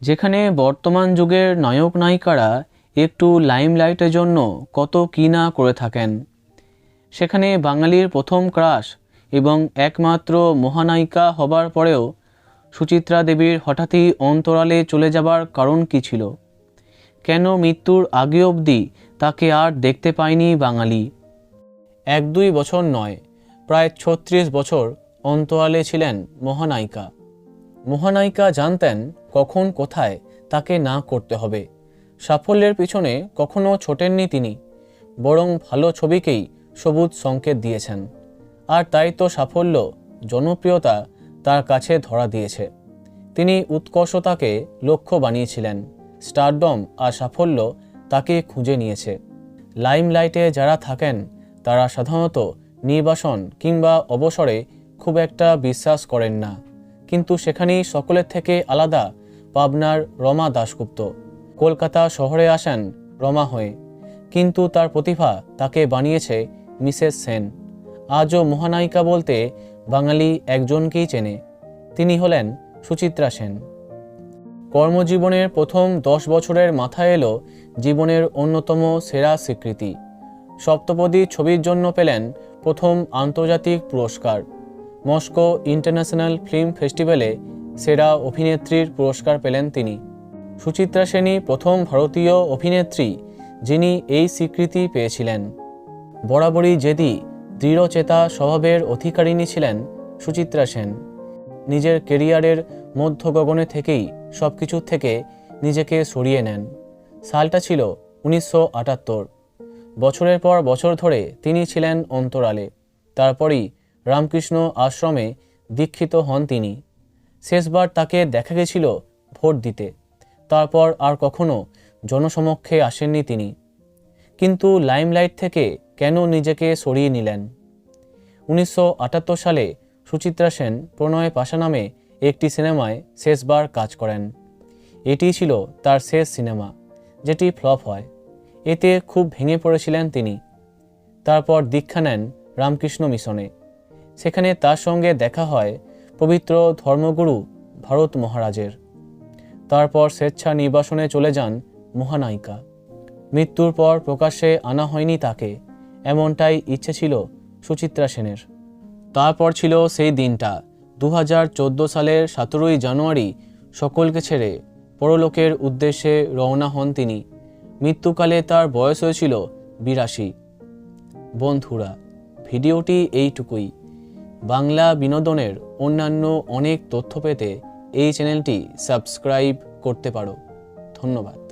যেখানে বর্তমান যুগের নায়ক নায়িকারা একটু লাইমলাইটের জন্য কত কী না করে থাকেন। সেখানে বাঙালির প্রথম ক্রাশ এবং একমাত্র মহানায়িকা হবার পরেও সুচিত্রা দেবীর হঠাৎই অন্তরালে চলে যাবার কারণ কী ছিল? কেন মৃত্যুর আগে অবধি তাকে আর দেখতে পায়নি বাঙালি? এক দুই বছর নয়, প্রায় ছত্রিশ বছর অন্তরালে ছিলেন মহানায়িকা। মহানায়িকা জানতেন কখন কোথায় তাকে না করতে হবে। সাফল্যের পিছনে কখনো ছোটেননি তিনি, বরং ভালো ছবিকেই সবুজ সংকেত দিয়েছেন। আর তাই তো সাফল্য, জনপ্রিয়তা তার কাছে ধরা দিয়েছে। তিনি উৎকর্ষতাকে লক্ষ্য বানিয়েছিলেন, স্টারডম আর সাফল্য তাকে খুঁজে নিয়েছে। লাইমলাইটে যারা থাকেন, তারা সাধারণত নির্বাসন কিংবা অবসরে খুব একটা বিশ্বাস করেন না। কিন্তু সেখানেই সকলের থেকে আলাদা পাবনার রমা দাশগুপ্ত। কলকাতা শহরে আসেন রমা হয়ে। কিন্তু তার প্রতিভা তাকে বানিয়েছে মিসেস সেন। আজও মহানায়িকা বলতে বাঙালি একজনকেই চেনে। তিনি হলেন সুচিত্রা সেন। কর্মজীবনের প্রথম দশ বছরের মাথায় এলো জীবনের অন্যতম সেরা স্বীকৃতি। সপ্তপদী ছবির জন্য পেলেন প্রথম আন্তর্জাতিক পুরস্কার। মস্কো ইন্টারন্যাশনাল ফিল্ম ফেস্টিভ্যালে সেরা অভিনেত্রীর পুরস্কার পেলেন তিনি। সুচিত্রা সেনই প্রথম ভারতীয় অভিনেত্রী, যিনি এই স্বীকৃতি পেয়েছিলেন। বরাবরই জেদি, দৃঢ়চেতা স্বভাবের অধিকারিণী ছিলেন সুচিত্রা সেন। নিজের কেরিয়ারের মধ্য গগনে থেকেই সব কিছুর থেকে নিজেকে সরিয়ে নেন। সালটা ছিল উনিশশো আটাত্তর। বছরের পর বছর ধরে তিনি ছিলেন অন্তরালে। তারপরই রামকৃষ্ণ আশ্রমে দীক্ষিত হন তিনি। শেষবার তাকে দেখা গেছিল ভোট দিতে। তারপর আর কখনো জনসমক্ষে আসেননি তিনি। কিন্তু লাইমলাইট থেকে কেন নিজেকে সরিয়ে নিলেন? উনিশশো আটাত্তর সালে সুচিত্রা সেন প্রণয় পাশা নামে একটি সিনেমায় শেষবার কাজ করেন। এটিই ছিল তার শেষ সিনেমা, যেটি ফ্লপ হয়। এতে খুব ভেঙে পড়েছিলেন তিনি। তারপর দীক্ষা নেন রামকৃষ্ণ মিশনে। সেখানে তার সঙ্গে দেখা হয় পবিত্র ধর্মগুরু ভারত মহারাজের। তারপর স্বেচ্ছা নির্বাসনে চলে যান মহানায়িকা। মৃত্যুর পর প্রকাশ্যে আনা হয়নি তাকে, এমনটাই ইচ্ছে ছিল সুচিত্রা সেনের। তারপর ছিল সেই দিনটা দু হাজার চোদ্দ সালের সতেরোই জানুয়ারি, সকলকে ছেড়ে পরলোকের উদ্দেশ্যে রওনা হন তিনি। মৃত্যুকালে তার বয়স হয়েছিল বিরাশি। বন্ধুরা, ভিডিওটি এইটুকুই। বাংলা বিনোদনের অন্যান্য অনেক তথ্য পেতে এই চ্যানেলটি সাবস্ক্রাইব করতে পারো। ধন্যবাদ।